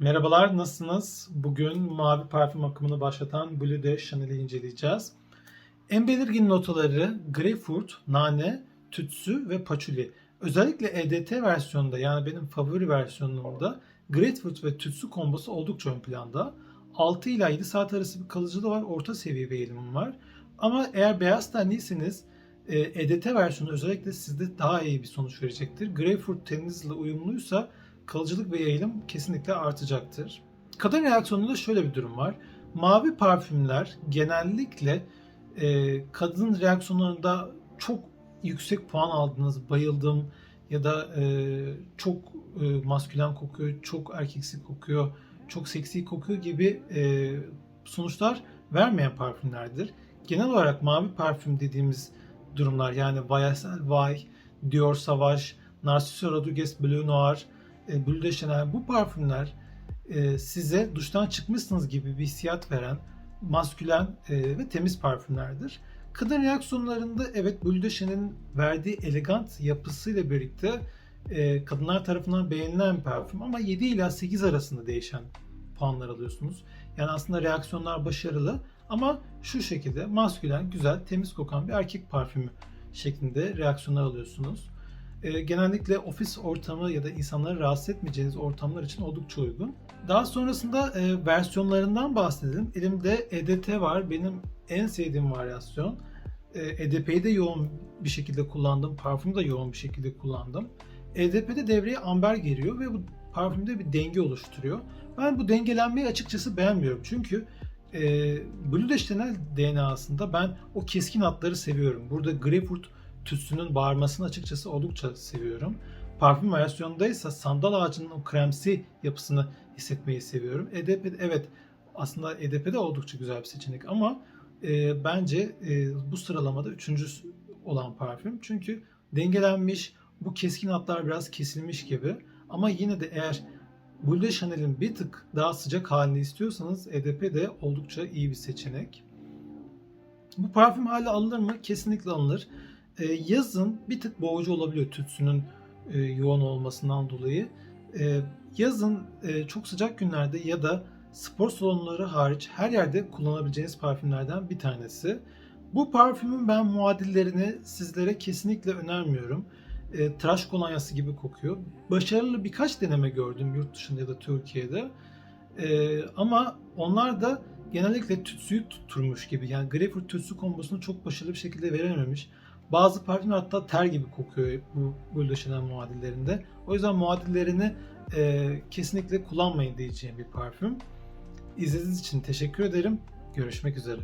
Merhabalar, nasılsınız? Bugün mavi parfüm akımını başlatan Blue de Chanel'i inceleyeceğiz. En belirgin notaları greyfurt, nane, tütsü ve paçuli. Özellikle EDT versiyonunda yani benim favori versiyonumda greyfurt ve tütsü kombosu oldukça ön planda. 6 ila 7 saat arası bir kalıcılığı var, orta seviye bir eğilimim var. Ama eğer beyaz tenliyseniz e, EDT versiyonu özellikle sizde daha iyi bir sonuç verecektir. Greyfurt teninizle uyumluysa kalıcılık ve yayılım kesinlikle artacaktır. Kadın reaksiyonunda şöyle bir durum var. Mavi parfümler genellikle e, kadın reaksiyonlarında çok yüksek puan aldınız, bayıldım ya da e, çok e, maskülen kokuyor, çok erkeksi kokuyor, çok seksi kokuyor gibi e, sonuçlar vermeyen parfümlerdir. Genel olarak mavi parfüm dediğimiz durumlar yani YSL Y, Dior Sauvage, Narciso Rodriguez Bleu Noir, e, Chanel bu parfümler e, size duştan çıkmışsınız gibi bir hissiyat veren maskülen e, ve temiz parfümlerdir. Kadın reaksiyonlarında evet Chanel'in verdiği elegant yapısıyla birlikte e, kadınlar tarafından beğenilen parfüm ama 7 ila 8 arasında değişen puanlar alıyorsunuz. Yani aslında reaksiyonlar başarılı ama şu şekilde maskülen, güzel, temiz kokan bir erkek parfümü şeklinde reaksiyonlar alıyorsunuz. E, genellikle ofis ortamı ya da insanları rahatsız etmeyeceğiniz ortamlar için oldukça uygun. Daha sonrasında e, versiyonlarından bahsedelim. Elimde EDT var. Benim en sevdiğim varyasyon. E, EDP'yi de yoğun bir şekilde kullandım. Parfümü de yoğun bir şekilde kullandım. EDP'de devreye amber giriyor ve bu parfümde bir denge oluşturuyor. Ben bu dengelenmeyi açıkçası beğenmiyorum. Çünkü e, Blue de Chanel DNA'sında ben o keskin hatları seviyorum. Burada greyfurt tütsünün bağırmasını açıkçası oldukça seviyorum. Parfüm versiyonunda ise sandal ağacının o kremsi yapısını hissetmeyi seviyorum. EDP evet aslında EDP de oldukça güzel bir seçenek ama e, bence e, bu sıralamada üçüncü olan parfüm. Çünkü dengelenmiş, bu keskin hatlar biraz kesilmiş gibi. Ama yine de eğer Bleu de Chanel'in bir tık daha sıcak halini istiyorsanız EDP de oldukça iyi bir seçenek. Bu parfüm hala alınır mı? Kesinlikle alınır. Ee, yazın bir tık boğucu olabiliyor tütsünün e, yoğun olmasından dolayı. Ee, yazın e, çok sıcak günlerde ya da spor salonları hariç her yerde kullanabileceğiniz parfümlerden bir tanesi. Bu parfümün ben muadillerini sizlere kesinlikle önermiyorum. E, tıraş kolonyası gibi kokuyor. Başarılı birkaç deneme gördüm yurt dışında ya da Türkiye'de. E, ama onlar da genellikle tütsüyü tutturmuş gibi. Yani greyfurt tütsü kombosunu çok başarılı bir şekilde verememiş. Bazı parfümler hatta ter gibi kokuyor bu Chanel muadillerinde. O yüzden muadillerini e, kesinlikle kullanmayın diyeceğim bir parfüm. İzlediğiniz için teşekkür ederim. Görüşmek üzere.